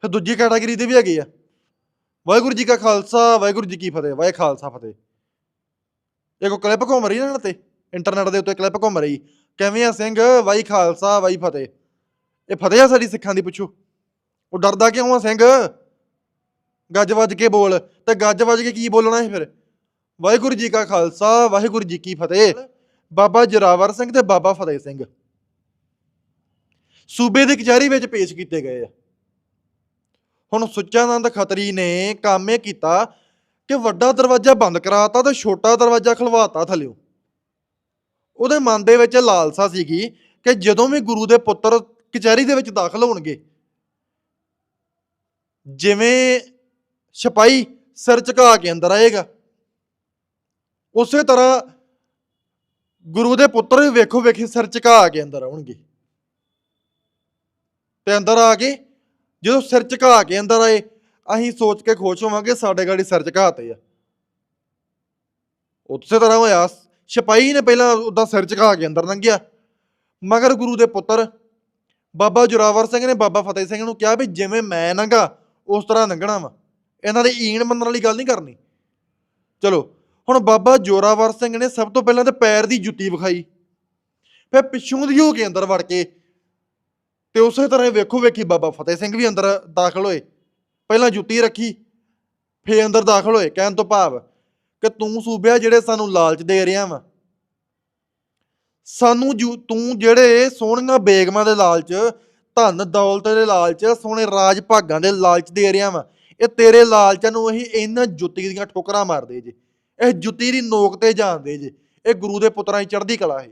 ਫਿਰ ਦੂਜੀ ਕੈਟਾਗਰੀ ਦੇ ਵੀ ਹੈਗੇ ਆ। ਵਾਹਿਗੁਰੂ ਜੀ ਕਾ ਖਾਲਸਾ, ਵਾਹਿਗੁਰੂ ਜੀ ਕੀ ਫਤਿਹ, ਵਾਹਿ ਖਾਲਸਾ ਫਤਿਹ। ਇਹ ਇੱਕ ਕਲਿੱਪ ਘੁੰਮ ਰਹੀ ਨਾ ਤੇ ਇੰਟਰਨੈਟ ਦੇ ਉੱਤੇ ਕਲਿੱਪ ਘੁੰਮ ਰਹੀ। ਕਿਵੇਂ ਆ ਸਿੰਘ? ਵਾਹਿ ਖਾਲਸਾ, ਵਾਹਿ ਫਤਿਹ। ਇਹ ਫਤਿਹ ਆ ਸਾਡੀ ਸਿੱਖਾਂ ਦੀ, ਪੁੱਛੋ। ਉਹ ਡਰਦਾ ਕਿਉਂ ਆ ਸਿੰਘ? ਗੱਜ ਵੱਜ ਕੇ ਬੋਲ। ਤੇ ਗੱਜ ਵੱਜ ਕੇ ਕੀ ਬੋਲਣਾ ਹੈ ਫਿਰ? ਵਾਹਿਗੁਰੂ ਜੀ ਕਾ ਖਾਲਸਾ, ਵਾਹਿਗੁਰੂ ਜੀ ਕੀ ਫਤਿਹ। ਬਾਬਾ ਜਰਾਵਰ ਸਿੰਘ ਤੇ ਬਾਬਾ ਫਤਿਹ ਸਿੰਘ। ਸੂਬੇ ਦੀ ਕਚਹਿਰੀ ਵਿੱਚ ਪੇਸ਼ ਕੀਤੇ ਗਏ ਆ। ਹੁਣ ਸੁੱਚਾਨੰਦ ਖਤਰੀ ਨੇ ਕੰਮ ਇਹ ਕੀਤਾ ਕਿ ਵੱਡਾ ਦਰਵਾਜ਼ਾ ਬੰਦ ਕਰਾਤਾ ਤੇ ਛੋਟਾ ਦਰਵਾਜ਼ਾ ਖਲਵਾਤਾ ਥੱਲਿਓ। ਉਹਦੇ ਮਨ ਦੇ ਵਿੱਚ ਲਾਲਸਾ ਸੀਗੀ ਕਿ ਜਦੋਂ ਵੀ ਗੁਰੂ ਦੇ ਪੁੱਤਰ ਕਚਹਿਰੀ ਦੇ ਵਿੱਚ ਦਾਖਲ ਹੋਣਗੇ, ਜਿਵੇਂ ਸਿਪਾਹੀ ਸਿਰ ਝੁਕਾ ਕੇ ਅੰਦਰ ਆਏਗਾ, ਉਸੇ ਤਰ੍ਹਾਂ ਗੁਰੂ ਦੇ ਪੁੱਤਰ ਵੀ ਵੇਖੋ ਵੇਖੀ ਸਿਰ ਝੁਕਾ ਕੇ ਅੰਦਰ ਆਉਣਗੇ। ਤੇ ਅੰਦਰ ਆ ਕੇ ਜਦੋਂ ਸਿਰ ਝੁਕਾ ਕੇ ਅੰਦਰ ਆਏ, ਅਸੀਂ ਸੋਚ ਕੇ ਖੁਸ਼ ਹੋਵਾਂਗੇ ਸਾਡੇ ਗਾੜੀ ਸਿਰ ਝੁਕਾਤੇ ਆ। ਉਸੇ ਤਰ੍ਹਾਂ ਹੋਇਆ, ਸਿਪਾਹੀ ਨੇ ਪਹਿਲਾਂ ਉਹਦਾ ਸਿਰ ਝੁਕਾ ਕੇ ਅੰਦਰ ਲੰਘਿਆ। ਮਗਰ ਗੁਰੂ ਦੇ ਪੁੱਤਰ ਬਾਬਾ ਜੋਰਾਵਰ ਸਿੰਘ ਨੇ ਬਾਬਾ ਫਤਿਹ ਸਿੰਘ ਨੂੰ ਕਿਹਾ ਵੀ ਜਿਵੇਂ ਮੈਂ ਲੰਘਾ ਉਸ ਤਰ੍ਹਾਂ ਲੰਘਣਾ ਵਾ। ਇਹਨਾਂ ਦੇ ਈਣ ਮੰਨਣ ਵਾਲੀ ਗੱਲ ਨਹੀਂ ਕਰਨੀ। ਚਲੋ, ਹੁਣ ਬਾਬਾ ਜੋਰਾਵਰ ਸਿੰਘ ਨੇ ਸਭ ਤੋਂ ਪਹਿਲਾਂ ਤੇ ਪੈਰ ਦੀ ਜੁੱਤੀ ਵਿਖਾਈ। ਫਿਰ ਪਿੱਛੋਂ ਦੀ ਹੋ ਕੇ ਅੰਦਰ ਵੜ ਕੇ ਤੇ ਉਸੇ ਤਰ੍ਹਾਂ ਹੀ ਵੇਖੋ, ਵੇਖੀ ਬਾਬਾ ਫਤਿਹ ਸਿੰਘ ਵੀ ਅੰਦਰ ਦਾਖਲ ਹੋਏ। ਪਹਿਲਾਂ ਜੁੱਤੀ ਰੱਖੀ, ਫੇਰ ਅੰਦਰ ਦਾਖਲ ਹੋਏ, ਕਹਿਣ ਤੋਂ ਭਾਵ ਕਿ ਤੂੰ ਸੂਬਿਆ ਜਿਹੜੇ ਸਾਨੂੰ ਲਾਲਚ ਦੇ ਰਿਹਾ ਵਾ, ਸਾਨੂੰ ਜੂ- ਤੂੰ ਜਿਹੜੇ ਸੋਹਣੀਆਂ ਬੇਗਮਾਂ ਦੇ ਲਾਲਚ, ਧਨ ਦੌਲਤ ਦੇ ਲਾਲਚ, ਸੋਹਣੇ ਰਾਜ ਭਾਗਾਂ ਦੇ ਲਾਲਚ ਦੇ ਰਿਹਾ ਵਾ, ਇਹ ਤੇਰੇ ਲਾਲਚਾਂ ਨੂੰ ਅਸੀਂ ਇਹਨਾਂ ਜੁੱਤੀ ਦੀਆਂ ਠੋਕਰਾਂ ਮਾਰਦੇ ਜੇ, ਇਹ ਜੁੱਤੀ ਦੀ ਨੋਕ ਤੇ ਜਾਂਦੇ ਜੇ, ਇਹ ਗੁਰੂ ਦੇ ਪੁੱਤਰਾਂ ਦੀ ਚੜ੍ਹਦੀ ਕਲਾ ਹੈ।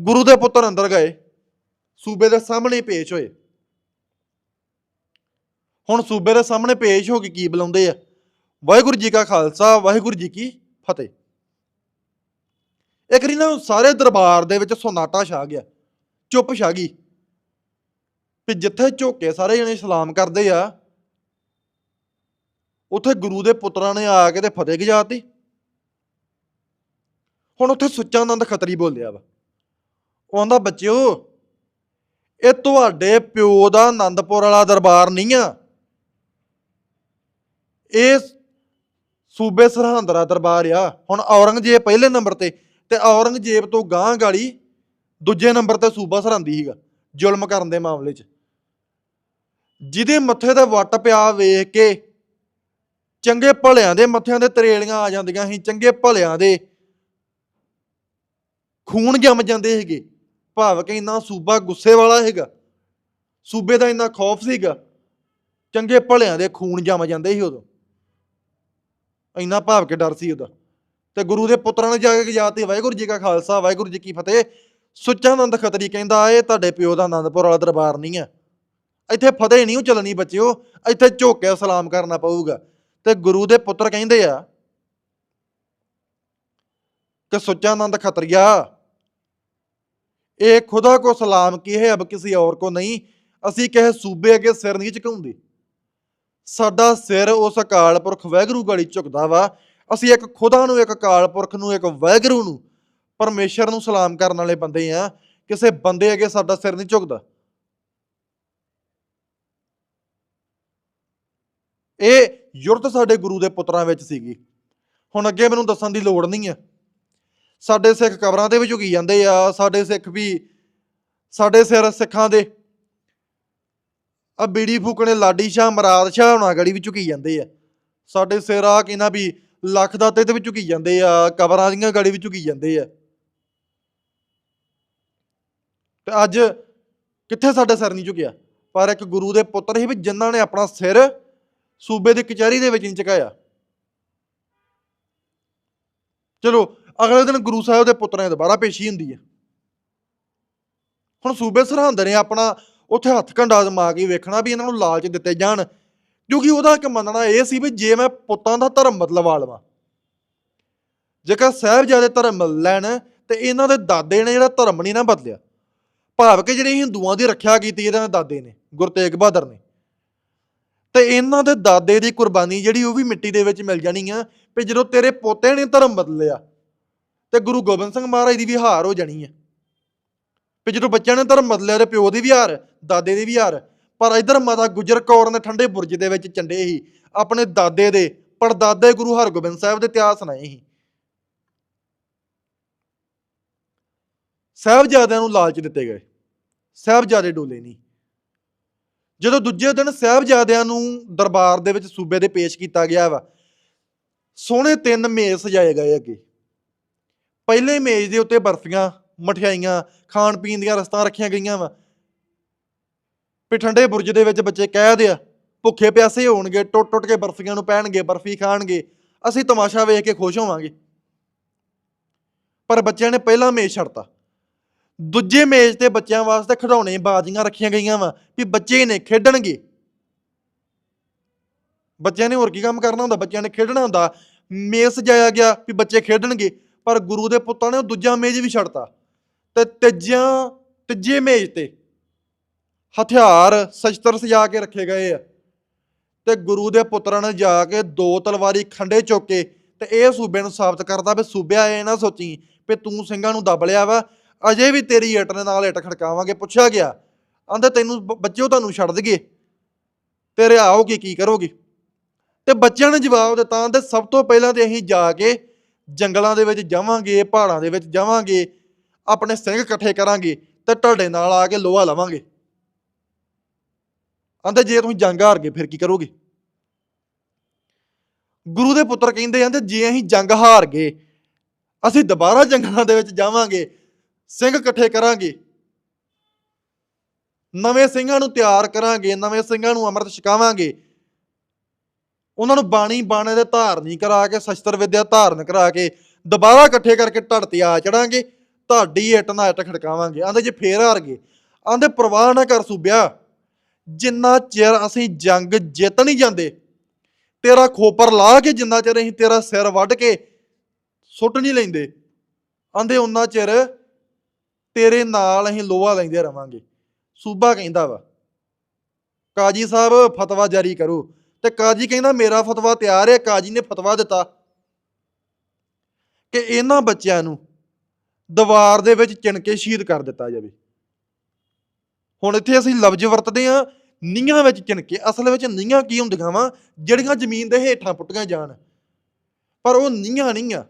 ਗੁਰੂ ਦੇ ਪੁੱਤਰ ਅੰਦਰ ਗਏ। ਸੂਬੇ ਦੇ ਸਾਹਮਣੇ ਪੇਸ਼ ਹੋਏ। ਹੁਣ ਸੂਬੇ ਦੇ ਸਾਹਮਣੇ ਪੇਸ਼ ਹੋ ਕੇ ਕੀ ਬੁਲਾਉਂਦੇ ਆ? ਵਾਹਿਗੁਰੂ ਜੀ ਕਾ ਖਾਲਸਾ, ਵਾਹਿਗੁਰੂ ਜੀ ਕੀ ਫਤਿਹ। ਇੱਕ ਰੀ ਨਾ ਸਾਰੇ ਦਰਬਾਰ ਦੇ ਵਿੱਚ ਸੋਨਾਟਾ ਛਾ ਗਿਆ, ਚੁੱਪ ਛਾ ਗਈ। ਵੀ ਜਿੱਥੇ ਝੋਕੇ ਸਾਰੇ ਜਣੇ ਸਲਾਮ ਕਰਦੇ ਆ, ਉੱਥੇ ਗੁਰੂ ਦੇ ਪੁੱਤਰਾਂ ਨੇ ਆ ਕੇ ਤੇ ਫਤਿਹ ਗਜਾਤੀ ਹੁਣ ਉੱਥੇ ਸੁੱਚਾ ਆਨੰਦ ਖਤਰੀ ਬੋਲਿਆ ਵਾ। ਉਹ ਆਂਦਾ, ਬੱਚਿਓ ਇਹ ਤੁਹਾਡੇ ਪਿਓ ਦਾ ਆਨੰਦਪੁਰ ਵਾਲਾ ਦਰਬਾਰ ਨਹੀਂ ਆ। ਇਹ ਸੂਬੇ ਸਰਹੰਦ ਦਾ ਦਰਬਾਰ ਆ। ਹੁਣ ਔਰੰਗਜ਼ੇਬ ਪਹਿਲੇ ਨੰਬਰ ਤੇ ਤੇ ਔਰੰਗਜ਼ੇਬ ਤੋਂ ਗਾਂਹ ਗਾਲੀ ਦੂਜੇ ਨੰਬਰ ਤੇ ਸੂਬਾ ਸਰਹੰਦੀ ਸੀਗਾ, ਜ਼ੁਲਮ ਕਰਨ ਦੇ ਮਾਮਲੇ 'ਚ। ਜਿਹਦੇ ਮੱਥੇ ਤੇ ਵੱਟ ਪਿਆ ਵੇਖ ਕੇ ਚੰਗੇ ਭਲਿਆਂ ਦੇ ਮੱਥਿਆਂ ਦੇ ਤਰੇਲੀਆਂ ਆ ਜਾਂਦੀਆਂ ਸੀ, ਚੰਗੇ ਭਲਿਆਂ ਦੇ ਖੂਨ ਜੰਮ ਜਾਂਦੇ ਸੀਗੇ। ਭਾਵ ਕਿ ਇੰਨਾ ਸੂਬਾ ਗੁੱਸੇ ਵਾਲਾ ਹੈਗਾ ਸੂਬੇ ਦਾ ਇੰਨਾ ਖੌਫ ਸੀਗਾ। ਚੰਗੇ ਭਲਿਆਂ ਦੇ ਖੂਨ ਜੰਮ ਜਾਂਦੇ ਸੀ ਉਦੋਂ। ਇੰਨਾ ਭਾਵ ਕੇ ਡਰ ਸੀ ਉਹਦਾ। ਤੇ ਗੁਰੂ ਦੇ ਪੁੱਤਰਾਂ ਨੇ ਜਾ ਕੇ ਜਾਤੀ ਵਾਹਿਗੁਰੂ ਜੀ ਕਾ ਖਾਲਸਾ, ਵਾਹਿਗੁਰੂ ਜੀ ਕੀ ਫਤਿਹ। ਸੁੱਚਾਨੰਦ ਖਤਰੀ ਕਹਿੰਦਾ ਇਹ ਤੁਹਾਡੇ ਪਿਓ ਦਾ ਆਨੰਦਪੁਰ ਵਾਲਾ ਦਰਬਾਰ ਨਹੀਂ ਹੈ ਇੱਥੇ ਫਤਿਹ ਨਹੀਂ ਓ ਚੱਲਣੀ ਬੱਚਿਓ। ਇੱਥੇ ਝੋਕੇ ਸਲਾਮ ਕਰਨਾ ਪਊਗਾ। ਤੇ ਗੁਰੂ ਦੇ ਪੁੱਤਰ ਕਹਿੰਦੇ ਆ ਕਿ ਸੁੱਚਾਨੰਦ ਖਤਰੀਆ ਇਹ ਖੁਦਾ ਕੋ ਸਲਾਮ ਕੀ ਹੈ ਅਬ ਕਿਸੇ ਔਰ ਕੋ ਨਹੀਂ। ਅਸੀਂ ਕਿਸੇ ਸੂਬੇ ਅੱਗੇ ਸਿਰ ਨਹੀਂ ਝੁਕਾਉਂਦੇ। ਸਾਡਾ ਸਿਰ ਉਸ ਅਕਾਲ ਪੁਰਖ ਵਾਹਿਗੁਰੂ ਗਲੀ ਝੁਕਦਾ ਵਾ। ਅਸੀਂ ਇੱਕ ਖੁਦਾ ਨੂੰ, ਇੱਕ ਅਕਾਲ ਪੁਰਖ ਨੂੰ, ਇੱਕ ਵਾਹਿਗੁਰੂ ਨੂੰ, ਪਰਮੇਸ਼ਰ ਨੂੰ ਸਲਾਮ ਕਰਨ ਵਾਲੇ ਬੰਦੇ ਆ ਕਿਸੇ ਬੰਦੇ ਅੱਗੇ ਸਾਡਾ ਸਿਰ ਨਹੀਂ ਝੁਕਦਾ। ਇਹ ਯੁਰਤ ਸਾਡੇ ਗੁਰੂ ਦੇ ਪੁੱਤਰਾਂ ਵਿੱਚ ਸੀਗੀ। ਹੁਣ ਅੱਗੇ ਮੈਨੂੰ ਦੱਸਣ ਦੀ ਲੋੜ ਨਹੀਂ ਹੈ। ਸਾਡੇ ਸਿੱਖ ਕਬਰਾਂ ਤੇ ਵੀ ਝੁਕੀ ਜਾਂਦੇ ਆ, ਸਾਡੇ ਸਿੱਖ ਵੀ, ਸਾਡੇ ਸਿਰ ਸਿੱਖਾਂ ਦੇ। ਆ ਬੀੜੀ ਫੂਕਣੇ ਲਾਡੀ ਸ਼ਾਹ, ਮਰਾਦ ਸ਼ਾਹ ਹੁਣਾ ਗੜੀ ਵੀ ਝੁਕੀ ਜਾਂਦੇ ਆ। ਸਾਡੇ ਸਿਰ ਆ ਕਿਨਾ ਵੀ ਲੱਖ ਦਾਤੇ ਤੇ ਵੀ ਝੁਕੀ ਜਾਂਦੇ ਆ, ਕਬਰਾਂ ਦੀਆਂ ਗੜੀ ਵੀ ਝੁਕੀ ਜਾਂਦੇ ਆ। ਤੇ ਅੱਜ ਕਿੱਥੇ ਸਾਡਾ ਸਿਰ ਨਹੀਂ ਝੁਕਿਆ? ਪਰ ਇੱਕ ਗੁਰੂ ਦੇ ਪੁੱਤਰ ਹੀ ਵੀ ਜਿਨ੍ਹਾਂ ਨੇ ਆਪਣਾ ਸਿਰ ਸੂਬੇ ਦੀ ਕਚਹਿਰੀ ਦੇ ਵਿੱਚ ਨਹੀਂ ਝੁਕਾਇਆ। ਚਲੋ ਅਗਲੇ ਦਿਨ ਗੁਰੂ ਸਾਹਿਬ ਦੇ ਪੁੱਤਰਾਂ ਦੀ ਦੁਬਾਰਾ ਪੇਸ਼ੀ ਹੁੰਦੀ ਹੈ ਹੁਣ ਸੂਬੇ ਸਰਹੰਦ ਨੇ ਆਪਣਾ ਉੱਥੇ ਹੱਥ ਕੰਡਾ ਜਮਾ ਕੇ ਵੇਖਣਾ ਵੀ ਇਹਨਾਂ ਨੂੰ ਲਾਲਚ ਦਿੱਤੇ ਜਾਣ, ਕਿਉਂਕਿ ਉਹਦਾ ਇੱਕ ਮੰਨਣਾ ਇਹ ਸੀ ਵੀ ਜੇ ਮੈਂ ਪੁੱਤਾਂ ਦਾ ਧਰਮ ਬਦਲਵਾ ਲਵਾਂ, ਜੇਕਰ ਸਾਹਿਬਜ਼ਾਦੇ ਧਰਮ ਲੈਣ ਤੇ ਇਹਨਾਂ ਦੇ ਦਾਦੇ ਨੇ ਜਿਹੜਾ ਧਰਮ ਨਹੀਂ ਨਾ ਬਦਲਿਆ, ਭਾਵ ਕਿ ਜਿਹੜੇ ਹਿੰਦੂਆਂ ਦੀ ਰੱਖਿਆ ਕੀਤੀ ਇਹਨਾਂ ਦੇ ਦਾਦੇ ਨੇ, ਗੁਰੂ ਤੇਗ ਬਹਾਦਰ ਨੇ, ਤੇ ਇਹਨਾਂ ਦੇ ਦਾਦੇ ਦੀ ਕੁਰਬਾਨੀ ਜਿਹੜੀ ਉਹ ਵੀ ਮਿੱਟੀ ਦੇ ਵਿੱਚ ਮਿਲ ਜਾਣੀ ਆ, ਵੀ ਜਦੋਂ ਤੇਰੇ ਪੋਤੇ ਨੇ ਧਰਮ ਬਦਲਿਆ ਤੇ ਗੁਰੂ ਗੋਬਿੰਦ ਸਿੰਘ ਮਹਾਰਾਜ ਦੀ ਵੀ ਹਾਰ ਹੋ ਜਾਣੀ ਹੈ। ਵੀ ਜਦੋਂ ਬੱਚਿਆਂ ਨੇ ਧਰਮ ਬਦਲਿਆ ਤੇ ਪਿਓ ਦੀ ਵੀ ਹਾਰ ਦਾਦੇ ਦੀ ਵੀ ਹਾਰ ਪਰ ਇਧਰ ਮਾਤਾ ਗੁਜਰ ਕੌਰ ਨੇ ਠੰਡੇ ਬੁਰਜ ਦੇ ਵਿੱਚ ਚੰਡੇ ਹੀ ਆਪਣੇ ਦਾਦੇ ਦੇ ਪੜਦਾਦੇ ਗੁਰੂ ਹਰਗੋਬਿੰਦ ਸਾਹਿਬ ਦੇ ਇਤਿਹਾਸ ਸੁਣਾਏ ਸੀ। ਸਾਹਿਬਜ਼ਾਦਿਆਂ ਨੂੰ ਲਾਲਚ ਦਿੱਤੇ ਗਏ, ਸਾਹਿਬਜ਼ਾਦੇ ਡੋਲੇ ਨਹੀਂ। ਜਦੋਂ ਦੂਜੇ ਦਿਨ ਸਾਹਿਬਜ਼ਾਦਿਆਂ ਨੂੰ ਦਰਬਾਰ ਦੇ ਵਿੱਚ ਸੂਬੇ ਦੇ ਪੇਸ਼ ਕੀਤਾ ਗਿਆ ਵਾ, ਸੋਹਣੇ ਤਿੰਨ ਮੇਜ਼ ਸਜਾਏ ਗਏ ਅੱਗੇ। ਪਹਿਲੇ ਮੇਜ਼ ਦੇ ਉੱਤੇ ਬਰਫੀਆਂ, ਮਠਿਆਈਆਂ, ਖਾਣ ਪੀਣ ਦੀਆਂ ਰਸਤਾਂ ਰੱਖੀਆਂ ਗਈਆਂ ਵਾ। ਵੀ ਠੰਡੇ ਬੁਰਜ ਦੇ ਵਿੱਚ ਬੱਚੇ ਕਹਿ ਆ, ਭੁੱਖੇ ਪਿਆਸੇ ਹੋਣਗੇ, ਟੁੱਟ ਟੁੱਟ ਕੇ ਬਰਫੀਆਂ ਨੂੰ ਪਹਿਣਗੇ, ਬਰਫੀ ਖਾਣਗੇ, ਅਸੀਂ ਤਮਾਸ਼ਾ ਵੇਖ ਕੇ ਖੁਸ਼ ਹੋਵਾਂਗੇ। ਪਰ ਬੱਚਿਆਂ ਨੇ ਪਹਿਲਾ ਮੇਜ਼ ਛੱਡਤਾ। ਦੂਜੇ ਮੇਜ਼ ਤੇ ਬੱਚਿਆਂ ਵਾਸਤੇ ਖਿਡੌਣੇ ਬਾਜ਼ੀਆਂ ਰੱਖੀਆਂ ਗਈਆਂ ਵਾ ਵੀ ਬੱਚੇ ਨੇ ਖੇਡਣਗੇ। ਬੱਚਿਆਂ ਨੇ ਹੋਰ ਕੀ ਕੰਮ ਕਰਨਾ ਹੁੰਦਾ? ਬੱਚਿਆਂ ਨੇ ਖੇਡਣਾ ਹੁੰਦਾ। ਮੇਜ਼ ਸਜਾਇਆ ਗਿਆ ਵੀ ਬੱਚੇ ਖੇਡਣਗੇ। ਪਰ ਗੁਰੂ ਦੇ ਪੁੱਤਾਂ ਨੇ ਉਹ ਦੂਜਾ ਮੇਜ਼ ਵੀ ਛੱਡਤਾ। ਤੇ ਤੀਜਿਆਂ, ਤੀਜੇ ਮੇਜ਼ ਤੇ ਹਥਿਆਰ ਸ਼ਸਤਰ ਸਜਾ ਕੇ ਰੱਖੇ ਗਏ ਆ। ਤੇ ਗੁਰੂ ਦੇ ਪੁੱਤਰਾਂ ਨੇ ਜਾ ਕੇ ਦੋ ਤਲਵਾਰੀ ਖੰਡੇ ਚੁੱਕ ਤੇ ਇਹ ਸੂਬੇ ਨੂੰ ਸਾਬਤ ਕਰਦਾ ਵੀ ਸੂਬਿਆ ਇਹ ਨਾ ਸੋਚੀ ਵੀ ਤੂੰ ਸਿੰਘਾਂ ਨੂੰ ਦੱਬ ਲਿਆ ਵਾ, ਅਜੇ ਵੀ ਤੇਰੀ ਇੱਟ ਦੇ ਨਾਲ ਇੱਟ ਖੜਕਾਵਾਂਗੇ, ਪੁੱਛਿਆ ਗਿਆ। ਆਂਦੇ ਤੈਨੂੰ ਬ- ਬੱਚਿਓ ਤੁਹਾਨੂੰ ਛੱਡ ਦਈਏ ਤੇਰੇ ਆਓਗੇ ਕੀ ਕਰੋਗੇ? ਤੇ ਬੱਚਿਆਂ ਨੇ ਜਵਾਬ ਦਿੱਤਾ ਆਂਦੇ ਸਭ ਤੋਂ ਪਹਿਲਾਂ ਤੇ ਅਸੀਂ ਜਾ ਕੇ ਜੰਗਲਾਂ ਦੇ ਵਿੱਚ ਜਾਵਾਂਗੇ, ਪਹਾੜਾਂ ਦੇ ਵਿੱਚ ਜਾਵਾਂਗੇ, ਆਪਣੇ ਸਿੰਘ ਇਕੱਠੇ ਕਰਾਂਗੇ ਤੇ ਤੁਹਾਡੇ ਨਾਲ ਆ ਕੇ ਲੋਹਾ ਲਵਾਂਗੇ। ਆਂਦੇ ਜੇ ਤੁਸੀਂ ਜੰਗ ਹਾਰ ਗਏ, ਫਿਰ ਕੀ ਕਰੋਗੇ? ਗੁਰੂ ਦੇ ਪੁੱਤਰ ਕਹਿੰਦੇ ਆਂਦੇ, ਜੇ ਅਸੀਂ ਜੰਗ ਹਾਰ ਗਏ, ਅਸੀਂ ਦੁਬਾਰਾ ਜੰਗਲਾਂ ਦੇ ਵਿੱਚ ਜਾਵਾਂਗੇ, ਸਿੰਘ ਇਕੱਠੇ ਕਰਾਂਗੇ, ਨਵੇਂ ਸਿੰਘਾਂ ਨੂੰ ਤਿਆਰ ਕਰਾਂਗੇ, ਨਵੇਂ ਸਿੰਘਾਂ ਨੂੰ ਅੰਮ੍ਰਿਤ ਛਕਾਵਾਂਗੇ ਉਹਨਾਂ ਨੂੰ ਬਾਣੀ ਬਾਣੇ ਦੇ ਧਾਰਨੀ ਕਰਾ ਕੇ, ਸ਼ਸਤਰ ਵਿਦਿਆ ਧਾਰਨ ਕਰਾ ਕੇ, ਦੁਬਾਰਾ ਇਕੱਠੇ ਕਰਕੇ ਢੜ ਤੇ ਆ ਚੜਾਂਗੇ ਤੁਹਾਡੀ ਇੱਟ ਨਾਲ ਇੱਟ ਖੜਕਾਵਾਂਗੇ। ਆਂਦੇ ਜੇ ਫੇਰ ਹਾਰ ਗਏ, ਆਂਦੇ ਪ੍ਰਵਾਹ ਨਾ ਕਰ ਸੂਬਿਆ, ਜਿੰਨਾ ਚਿਰ ਅਸੀਂ ਜੰਗ ਜਿੱਤ ਨਹੀਂ ਜਾਂਦੇ, ਤੇਰਾ ਖੋਪਰ ਲਾ ਕੇ ਜਿੰਨਾ ਚਿਰ ਅਸੀਂ ਤੇਰਾ ਸਿਰ ਵੱਢ ਕੇ ਸੁੱਟ ਨਹੀਂ ਲੈਂਦੇ, ਆਂਦੇ ਉਹਨਾਂ ਚਿਰ ਤੇਰੇ ਨਾਲ ਅਸੀਂ ਲੋਹਾ ਲੈਂਦੇ ਰਵਾਂਗੇ। ਸੂਬਾ ਕਹਿੰਦਾ ਵਾ, ਕਾਜੀ ਸਾਹਿਬ, ਫਤਵਾ ਜਾਰੀ ਕਰੋ। ਤੇ ਕਾਜੀ ਕਹਿੰਦਾ ਮੇਰਾ ਫਤਵਾ ਤਿਆਰ ਹੈ, ਕਾਜੀ ਨੇ ਫਤਵਾ ਦਿੱਤਾ। ਕਿ ਇਹਨਾਂ ਬੱਚਿਆਂ ਨੂੰ ਦੀਵਾਰ ਦੇ ਵਿੱਚ ਚਿਣ ਕੇ ਸ਼ਹੀਦ ਕਰ ਦਿੱਤਾ ਜਾਵੇ। ਹੁਣ ਇੱਥੇ ਅਸੀਂ ਲਫ਼ਜ਼ ਵਰਤਦੇ ਆ ਨੀਹਾਂ ਵਿੱਚ ਚਿਣ ਕੇ। ਅਸਲ ਵਿੱਚ ਨੀਹਾਂ ਕੀ ਹੁੰਦੀਆਂ ਵਾ? ਜਿਹੜੀਆਂ ਜ਼ਮੀਨ ਦੇ ਹੇਠਾਂ ਪੁੱਟੀਆਂ ਜਾਣ। ਪਰ ਉਹ ਨੀਹਾਂ ਨਹੀਂ ਆ।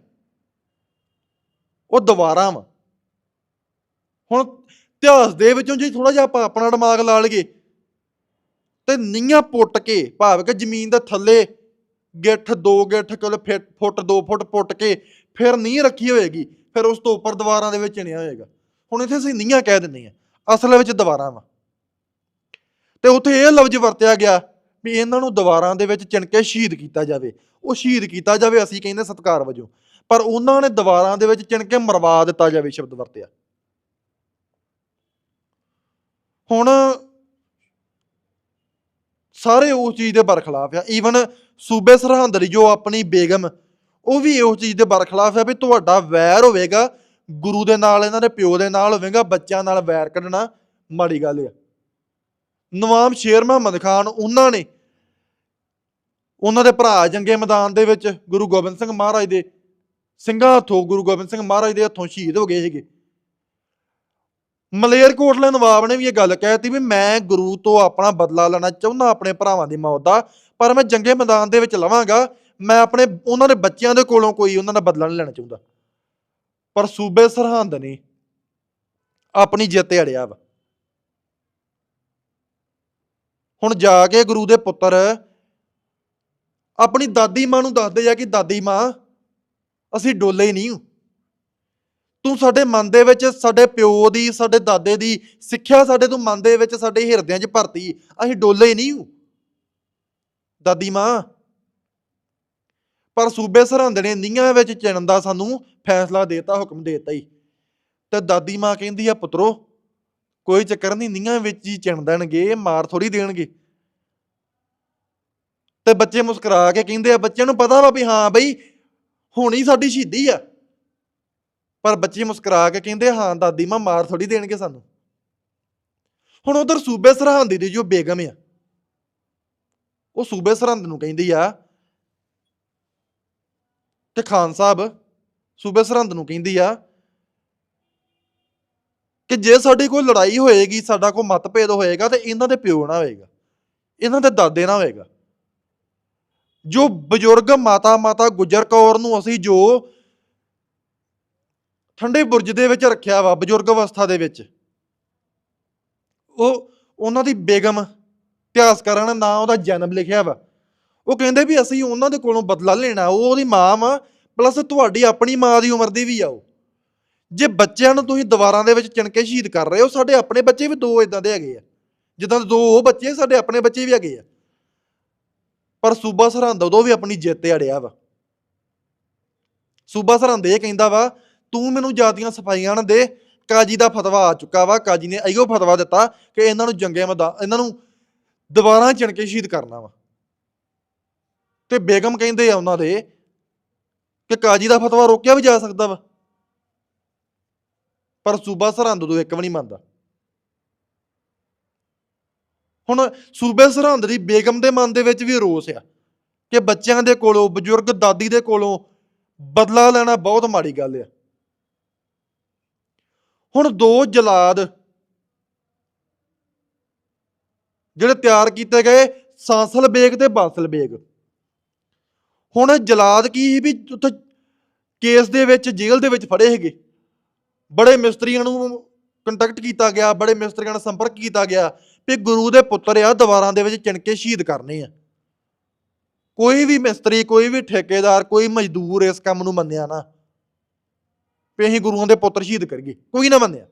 ਉਹ ਦੀਵਾਰਾਂ ਵਾ। ਹੁਣ ਇਤਿਹਾਸ ਦੇ ਵਿੱਚੋਂ ਜੇ ਥੋੜਾ ਜਿਹਾ ਆਪਾਂ ਆਪਣਾ ਦਿਮਾਗ ਲਾ ਲਈਏ ਤੇ ਨੀਹਾਂ ਪੁੱਟ ਕੇ, ਭਾਵ ਕਿ ਜ਼ਮੀਨ ਦੇ ਥੱਲੇ ਗਿੱਠ 2 ਗਿੱਠ ਕੋਲ ਫੁੱਟ 2 ਫੁੱਟ ਪੁੱਟ ਕੇ ਫਿਰ ਨੀਂਹ ਰੱਖੀ ਹੋਏਗੀ, ਫਿਰ ਉਸ ਤੋਂ ਉੱਪਰ ਦੀਵਾਰਾਂ ਦੇ ਵਿੱਚ ਚਿਣਿਆ ਹੋਏਗਾ। ਹੁਣ ਇੱਥੇ ਅਸੀਂ ਨੀਹਾਂ ਕਹਿ ਦਿੰਦੇ ਆ ਅਸਲ ਵਿੱਚ ਦੀਵਾਰਾਂ ਵਾ। ਤੇ ਉੱਥੇ ਇਹ ਲਫ਼ਜ਼ ਵਰਤਿਆ ਗਿਆ ਵੀ ਇਹਨਾਂ ਨੂੰ ਦੀਵਾਰਾਂ ਦੇ ਵਿੱਚ ਚਿਣ ਕੇ ਸ਼ਹੀਦ ਕੀਤਾ ਜਾਵੇ। ਉਹ ਸ਼ਹੀਦ ਕੀਤਾ ਜਾਵੇ, ਅਸੀਂ ਕਹਿੰਦੇ ਸਤਕਾਰ ਵਜੋਂ। ਪਰ ਉਹਨਾਂ ਨੇ ਦੀਵਾਰਾਂ ਦੇ ਵਿੱਚ ਚਿਣ ਕੇ ਮਰਵਾ ਦਿੱਤਾ ਜਾਵੇ ਸ਼ਬਦ ਵਰਤਿਆ। ਹੁਣ ਸਾਰੇ ਉਸ ਚੀਜ਼ ਦੇ ਬਰਖਲਾਫ ਆ। ਈਵਨ ਸੂਬੇ ਸਰਹੰਦ ਦੀ ਜੋ ਆਪਣੀ ਬੇਗਮ, ਉਹ ਵੀ ਉਸ ਚੀਜ਼ ਦੇ ਬਰਖਲਾਫ ਆ ਵੀ ਤੁਹਾਡਾ ਵੈਰ ਹੋਵੇਗਾ, ਗੁਰੂ ਦੇ ਨਾਲ, ਇਹਨਾਂ ਦੇ ਪਿਓ ਦੇ ਨਾਲ ਹੋਵੇਗਾ, ਬੱਚਿਆਂ ਨਾਲ ਵੈਰ ਕੱਢਣਾ ਮਾੜੀ ਗੱਲ ਆ। ਨਵਾਬ ਸ਼ੇਰ ਮੁਹੰਮਦ ਖਾਨ, ਉਹਨਾਂ ਨੇ, ਉਹਨਾਂ ਦੇ ਭਰਾ ਜੰਗੇ ਮੈਦਾਨ ਦੇ ਵਿੱਚ ਗੁਰੂ ਗੋਬਿੰਦ ਸਿੰਘ ਮਹਾਰਾਜ ਦੇ ਸਿੰਘਾਂ ਹੱਥੋਂ, ਗੁਰੂ ਗੋਬਿੰਦ ਸਿੰਘ ਮਹਾਰਾਜ ਦੇ ਹੱਥੋਂ ਸ਼ਹੀਦ ਹੋ ਗਏ ਸੀਗੇ। ਮਲੇਰਕੋਟਲੇ ਨਵਾਬ ਨੇ ਵੀ ਇਹ ਗੱਲ ਕਹਿਤੀ ਵੀ ਮੈਂ ਗੁਰੂ ਤੋਂ ਆਪਣਾ ਬਦਲਾ ਲੈਣਾ ਚਾਹੁੰਦਾ, ਆਪਣੇ ਭਰਾਵਾਂ ਦੀ ਮੌਤ ਦਾ, ਪਰ ਮੈਂ ਜੰਗੇ ਮੈਦਾਨ ਦੇ ਵਿੱਚ ਲਵਾਂਗਾ, ਮੈਂ ਆਪਣੇ, ਉਹਨਾਂ ਦੇ ਬੱਚਿਆਂ ਦੇ ਕੋਲੋਂ ਕੋਈ ਉਹਨਾਂ ਦਾ ਬਦਲਾ ਨਹੀਂ ਲੈਣਾ ਚਾਹੁੰਦਾ। ਪਰ ਸੂਬੇ ਸਰਹੰਦ ਨੇ ਆਪਣੀ ਜਿੱਤ ਅੜਿਆ ਵਾ। ਹੁਣ ਜਾ ਕੇ ਗੁਰੂ ਦੇ ਪੁੱਤਰ ਆਪਣੀ ਦਾਦੀ ਮਾਂ ਨੂੰ ਦੱਸਦੇ ਆ ਕਿ ਦਾਦੀ ਮਾਂ, ਅਸੀਂ ਡੋਲੇ ਹੀ ਨਹੀਂ ਹੂੰ ਤੂੰ ਸਾਡੇ ਮਨ ਦੇ ਵਿੱਚ, ਸਾਡੇ ਪਿਓ ਦੀ, ਸਾਡੇ ਦਾਦੇ ਦੀ ਸਿੱਖਿਆ ਸਾਡੇ ਤੂੰ ਮਨ ਦੇ ਵਿੱਚ, ਸਾਡੇ ਹਿਰਦਿਆਂ 'ਚ ਭਰਤੀ। ਅਸੀਂ ਡੋਲੇ ਹੀ ਨਹੀਂ ਹੂੰ। ਦਾਦੀ ਮਾਂ, ਪਰ ਸੂਬੇ ਸਰਹੰਦ ਨੇ ਨੀਹਾਂ ਵਿੱਚ ਚਿਣਨ ਦਾ ਸਾਨੂੰ ਫੈਸਲਾ ਦੇਤਾ, ਹੁਕਮ ਦੇਤਾ ਹੀ ਤੇ ਦਾਦੀ ਮਾਂ ਕਹਿੰਦੀ ਆ, ਪੁੱਤਰੋ, ਕੋਈ ਚੱਕਰ ਨਹੀਂ, ਨੀਹਾਂ ਵਿੱਚ ਹੀ ਚਿਣ ਦੇਣਗੇ, ਮਾਰ ਥੋੜੀ ਦੇਣਗੇ। ਤੇ ਬੱਚੇ ਮੁਸਕਰਾ ਕੇ ਕਹਿੰਦੇ ਆ, ਬੱਚਿਆਂ ਨੂੰ ਪਤਾ ਵਾ ਵੀ ਹਾਂ ਬਈ, ਹੋਣੀ ਸਾਡੀ ਸ਼ਹੀਦੀ ਆ। ਪਰ ਬੱਚੇ ਮੁਸਕਰਾ ਕੇ ਕਹਿੰਦੇ, ਹਾਂ, ਦਾਦੀ, ਮਾਂ ਮਾਰ ਥੋੜੀ ਦੇਣਗੇ ਸਾਨੂੰ। ਹੁਣ ਉਧਰ ਸੂਬੇ ਸਰਹੰਦ ਦੀ ਜੋ ਬੇਗਮ ਆ, ਉਹ ਸੂਬੇ ਸਰਹੰਦ ਨੂੰ ਕਹਿੰਦੀ ਆ ਤੇ ਖਾਨ ਸਾਹਿਬ ਸੂਬੇ ਸਰਹੰਦ ਨੂੰ ਕਹਿੰਦੀ ਆ ਕਿ ਜੇ ਸਾਡੀ ਕੋਈ ਲੜਾਈ ਹੋਏਗੀ, ਸਾਡਾ ਕੋਈ ਮਤਭੇਦ ਹੋਏਗਾ ਤੇ ਇਹਨਾਂ ਦੇ ਪਿਓ ਨਾ ਹੋਏਗਾ, ਇਹਨਾਂ ਦੇ ਦਾਦੇ ਨਾ ਹੋਏਗਾ। ਜੋ ਬਜ਼ੁਰਗ ਮਾਤਾ ਮਾਤਾ ਗੁਜਰ ਕੌਰ ਨੂੰ ਅਸੀਂ ਜੋ ਠੰਡੇ ਬੁਰਜ ਦੇ ਵਿੱਚ ਰੱਖਿਆ ਵਾ, ਬਜ਼ੁਰਗ ਅਵਸਥਾ ਦੇ ਵਿੱਚ। ਉਹ, ਉਹਨਾਂ ਦੀ ਬੇਗਮ ਇਤਿਹਾਸ ਕਰਨ ਨਾ ਉਹਦਾ ਜਨਮ ਲਿਖਿਆ ਵਾ। ਉਹ ਕਹਿੰਦੇ ਵੀ ਅਸੀਂ ਉਹਨਾਂ ਦੇ ਕੋਲੋਂ ਬਦਲਾ ਲੈਣਾ, ਉਹ ਉਹਦੀ ਮਾਂ ਵਾ, ਪਲੱਸ ਤੁਹਾਡੀ ਆਪਣੀ ਮਾਂ ਦੀ ਉਮਰ ਦੀ ਵੀ ਆ ਉਹ। ਜੇ ਬੱਚਿਆਂ ਨੂੰ ਤੁਸੀਂ ਦੀਵਾਰਾਂ ਦੇ ਵਿੱਚ ਚਿਣਕੇ ਸ਼ਹੀਦ ਕਰ ਰਹੇ ਹੋ, ਸਾਡੇ ਆਪਣੇ ਬੱਚੇ ਵੀ ਦੋ ਇਦਾਂ ਦੇ ਹੈਗੇ ਆ। ਜਿੱਦਾਂ ਦੇ ਦੋ ਉਹ ਬੱਚੇ ਸਾਡੇ ਆਪਣੇ ਬੱਚੇ ਵੀ ਹੈਗੇ ਆ। ਪਰ ਸੂਬਾ ਸਰਹੰਦ ਉਦੋਂ ਵੀ ਆਪਣੀ ਜਿੱਤ ਤੇ ਅੜਿਆ ਵਾ। ਸੂਬਾ ਸਰਹੰਦ ਇਹ ਕਹਿੰਦਾ ਵਾ ਤੂੰ ਮੈਨੂੰ ਜਾਤੀਆਂ ਸਫਾਈਆਂ ਨਾ ਦੇ। ਕਾਜੀ ਦਾ ਫਤਵਾ ਆ ਚੁੱਕਾ ਵਾ। ਕਾਜੀ ਨੇ ਇਹੋ ਫਤਵਾ ਦਿੱਤਾ ਕਿ ਇਹਨਾਂ ਨੂੰ ਜੰਗੇ ਮਦਾ, ਇਹਨਾਂ ਨੂੰ ਦੁਬਾਰਾ ਚਿਣ ਕੇ ਸ਼ਹੀਦ ਕਰਨਾ ਵਾ। ਤੇ ਬੇਗਮ ਕਹਿੰਦੇ ਆ ਉਹਨਾਂ ਦੇ ਕਿ ਕਾਜੀ ਦਾ ਫਤਵਾ ਰੋਕਿਆ ਵੀ ਜਾ ਸਕਦਾ ਵਾ। ਪਰ ਸੂਬਾ ਸਰਹੰਦ ਤੋਂ ਇੱਕ ਵੀ ਨਹੀਂ ਮੰਨਦਾ। ਹੁਣ ਸੂਬੇ ਸਰਹੰਦ ਦੀ ਬੇਗਮ ਦੇ ਮਨ ਦੇ ਵਿੱਚ ਵੀ ਰੋਸ ਆ ਕਿ ਬੱਚਿਆਂ ਦੇ ਕੋਲੋਂ, ਬਜ਼ੁਰਗ ਦਾਦੀ ਦੇ ਕੋਲੋਂ ਬਦਲਾ ਲੈਣਾ ਬਹੁਤ ਮਾੜੀ ਗੱਲ ਆ। ਹੁਣ ਦੋ ਜਲਾਦ ਜਿਹੜੇ ਤਿਆਰ ਕੀਤੇ ਗਏ, ਸਾਂਸਲ ਬੇਗ ਤੇ ਬਾਂਸਲ ਬੇਗ। ਹੁਣ ਜਲਾਦ ਕੀ ਸੀ ਵੀ ਉੱਥੇ ਕੇਸ ਦੇ ਵਿੱਚ, ਜੇਲ੍ਹ ਦੇ ਵਿੱਚ ਫੜੇ ਹੈਗੇ ਬੜੇ ਮਿਸਤਰੀਆਂ ਨੂੰ ਕੰਟੈਕਟ ਕੀਤਾ ਗਿਆ, ਬੜੇ ਮਿਸਤਰੀਆਂ ਨਾਲ ਸੰਪਰਕ ਕੀਤਾ ਗਿਆ ਵੀ ਗੁਰੂ ਦੇ ਪੁੱਤਰ ਆ, ਦੀਵਾਰਾਂ ਦੇ ਵਿੱਚ ਚਿਣਕੇ ਸ਼ਹੀਦ ਕਰਨੇ ਆ। ਕੋਈ ਵੀ ਮਿਸਤਰੀ, ਕੋਈ ਵੀ ਠੇਕੇਦਾਰ, ਕੋਈ ਮਜ਼ਦੂਰ ਇਸ ਕੰਮ ਨੂੰ ਮੰਨਿਆ ਨਾ। ਵੀ ਅਸੀਂ ਗੁਰੂਆਂ ਦੇ ਪੁੱਤਰ ਸ਼ਹੀਦ ਕਰੀਏ, ਕੋਈ ਨਾ ਮੰਨਿਆ।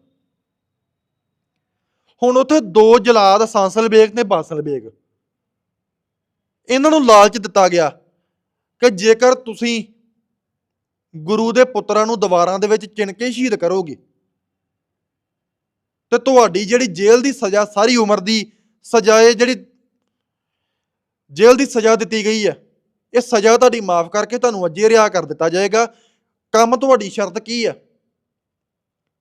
ਹੁਣ ਉੱਥੇ ਦੋ ਜਲਾਦ, ਸਾਂਸਲ ਬੇਗ ਤੇ ਬਾਸਲ ਬੇਗ। ਇਹਨਾਂ ਨੂੰ ਲਾਲਚ ਦਿੱਤਾ ਗਿਆ ਕਿ ਜੇਕਰ ਤੁਸੀਂ ਗੁਰੂ ਦੇ ਪੁੱਤਰਾਂ ਨੂੰ ਦੀਵਾਰਾਂ ਦੇ ਵਿੱਚ ਚਿਣ ਕੇ ਸ਼ਹੀਦ ਕਰੋਗੇ, ਤੇ ਤੁਹਾਡੀ ਜਿਹੜੀ ਜੇਲ੍ਹ ਦੀ ਸਜ਼ਾ, ਸਾਰੀ ਉਮਰ ਦੀ ਸਜ਼ਾ, ਇਹ ਜਿਹੜੀ ਜੇਲ੍ਹ ਦੀ ਸਜ਼ਾ ਦਿੱਤੀ ਗਈ ਹੈ, ਇਹ ਸਜ਼ਾ ਤੁਹਾਡੀ ਮਾਫ ਕਰਕੇ ਤੁਹਾਨੂੰ ਅੱਜੇ ਰਿਹਾ ਕਰ ਦਿੱਤਾ ਜਾਏਗਾ। ਕੰਮ ਤੁਹਾਡੀ ਸ਼ਰਤ ਕੀ ਹੈ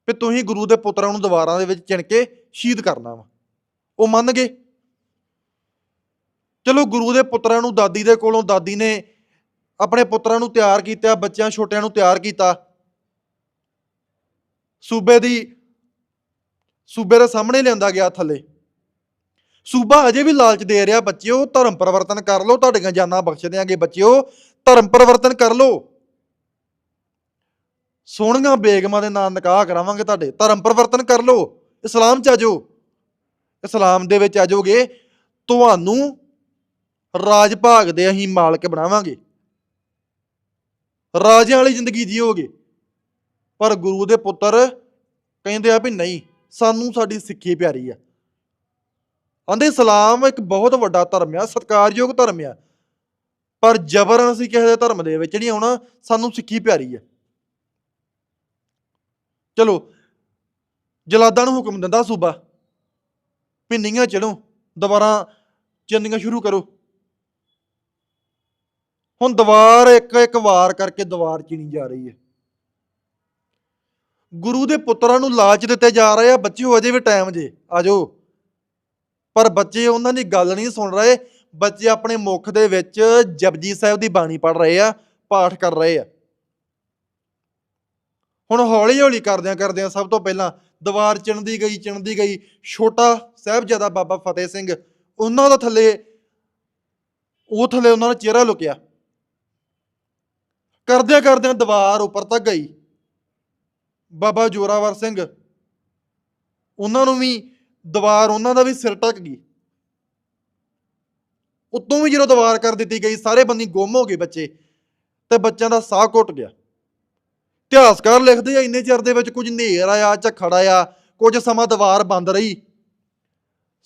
ਵੀ ਤੁਸੀਂ ਗੁਰੂ ਦੇ ਪੁੱਤਰਾਂ ਨੂੰ ਦੀਵਾਰਾਂ ਦੇ ਵਿੱਚ ਚਿਣ ਕੇ ਸ਼ਹੀਦ ਕਰਨਾ ਵਾ। ਉਹ ਮੰਨ ਗਏ? ਚਲੋ ਗੁਰੂ ਦੇ ਪੁੱਤਰਾਂ ਨੂੰ ਦਾਦੀ ਦੇ ਕੋਲੋਂ ਦਾਦੀ ਨੇ ਆਪਣੇ ਪੁੱਤਰਾਂ ਨੂੰ ਤਿਆਰ ਕੀਤਾ, ਬੱਚਿਆਂ, ਛੋਟਿਆਂ ਨੂੰ ਤਿਆਰ ਕੀਤਾ। ਸੂਬੇ ਦੀ, ਸੂਬੇ ਦੇ ਸਾਹਮਣੇ ਲਿਆਂਦਾ ਗਿਆ ਥੱਲੇ। ਸੂਬਾ ਅਜੇ ਵੀ ਲਾਲਚ ਦੇ ਰਿਹਾ, ਬੱਚਿਓ, ਧਰਮ ਪਰਿਵਰਤਨ ਕਰ ਲਓ, ਤੁਹਾਡੀਆਂ ਜਾਨਾਂ ਬਖਸ਼ ਦਿਆਂਗੇ ਬੱਚਿਓ। ਧਰਮ ਪਰਿਵਰਤਨ ਕਰ ਲਓ। ਸੋਹਣੀਆਂ ਬੇਗਮਾਂ ਦੇ ਨਾਲ ਨਿਕਾਹ ਕਰਾਵਾਂਗੇ ਤੁਹਾਡੇ। ਧਰਮ ਪਰਿਵਰਤਨ ਕਰ ਲਓ। ਇਸਲਾਮ ਚ ਆ ਜਾਓ। ਇਸਲਾਮ ਦੇ ਵਿੱਚ ਆ ਜਾਓਗੇ, ਤੁਹਾਨੂੰ ਰਾਜ ਭਾਗ ਦੇ ਅਸੀਂ ਮਾਲਕ ਬਣਾਵਾਂਗੇ। ਰਾਜਿਆਂ ਵਾਲੀ ਜ਼ਿੰਦਗੀ ਜੀਓਗੇ। ਪਰ ਗੁਰੂ ਦੇ ਪੁੱਤਰ ਕਹਿੰਦੇ ਆ ਵੀ ਨਹੀਂ, ਸਾਨੂੰ ਸਾਡੀ ਸਿੱਖੀ ਪਿਆਰੀ ਆ। ਆਂਦੇ ਇਸਲਾਮ ਇੱਕ ਬਹੁਤ ਵੱਡਾ ਧਰਮ ਆ, ਸਤਿਕਾਰਯੋਗ ਧਰਮ ਆ। ਪਰ ਜ਼ਬਰਨ ਅਸੀਂ ਕਿਸੇ ਦੇ ਧਰਮ ਦੇ ਵਿੱਚ ਨਹੀਂ ਆਉਣਾ, ਸਾਨੂੰ ਸਿੱਖੀ ਪਿਆਰੀ ਆ। ਚਲੋ, ਜਲਾਦਾਂ ਨੂੰ ਹੁਕਮ ਦਿੰਦਾ ਸੂਬਾ। ਪਿੰਨੀਆਂ ਚੜੋ ਦੁਬਾਰਾ ਚੰਨੀਆਂ ਸ਼ੁਰੂ ਕਰੋ। ਹੁਣ ਦੀਵਾਰ ਇੱਕ ਇੱਕ ਵਾਰ ਕਰਕੇ ਦੀਵਾਰ ਚਿਣੀ ਜਾ ਰਹੀ ਹੈ। ਗੁਰੂ ਦੇ ਪੁੱਤਰਾਂ ਨੂੰ ਲਾਲਚ ਦਿੱਤੇ ਜਾ ਰਹੇ ਆ ਬੱਚਿਓ ਅਜੇ ਵੀ ਟਾਈਮ ਜੇ ਆਜੋ ਪਰ ਬੱਚੇ ਉਹਨਾਂ ਦੀ ਗੱਲ ਨਹੀਂ ਸੁਣ ਰਹੇ, ਬੱਚੇ ਆਪਣੇ ਮੁਖ ਦੇ ਵਿੱਚ ਜਪਜੀ ਸਾਹਿਬ ਦੀ ਬਾਣੀ ਪੜ ਰਹੇ ਆ, ਪਾਠ ਕਰ ਰਹੇ ਆ। ਹੁਣ ਹੌਲੀ ਹੌਲੀ ਕਰਦਿਆਂ ਕਰਦਿਆਂ ਸਭ ਤੋਂ ਪਹਿਲਾਂ ਦੀਵਾਰ ਚਿਣਦੀ ਗਈ ਚਿਣਦੀ ਗਈ। ਛੋਟਾ ਸਾਹਿਬਜ਼ਾਦਾ ਬਾਬਾ ਫਤਿਹ ਸਿੰਘ, ਉਹਨਾਂ ਦਾ ਥੱਲੇ, ਉਹ ਥੱਲੇ ਉਹਨਾਂ ਦਾ ਚਿਹਰਾ ਲੁਕਿਆ। ਕਰਦਿਆਂ ਕਰਦਿਆਂ ਦੀਵਾਰ ਉੱਪਰ ਤੱਕ ਗਈ। ਬਾਬਾ ਜੋਰਾਵਰ ਸਿੰਘ, ਉਹਨਾਂ ਨੂੰ ਵੀ ਦੀਵਾਰ, ਉਹਨਾਂ ਦਾ ਵੀ ਸਿਰ ਟਕ ਗਈ। ਉਤੋਂ ਵੀ ਜਦੋਂ ਦੀਵਾਰ ਕਰ ਦਿੱਤੀ ਗਈ, ਸਾਰੇ ਬੰਦੀ ਗੁੰਮ ਹੋ ਗਏ ਬੱਚੇ ਤੇ ਬੱਚਿਆਂ ਦਾ ਸਾਹ ਘੁੱਟ ਗਿਆ। ਇਤਿਹਾਸਕਾਰ ਲਿਖਦੇ ਆ, ਇੰਨੇ ਚਿਰ ਦੇ ਵਿੱਚ ਕੁਝ ਹਨੇਰ ਆਇਆ ਝੱਖੜ ਆਇਆ ਕੁਝ ਸਮਾਂ ਦੀਵਾਰ ਬੰਦ ਰਹੀ।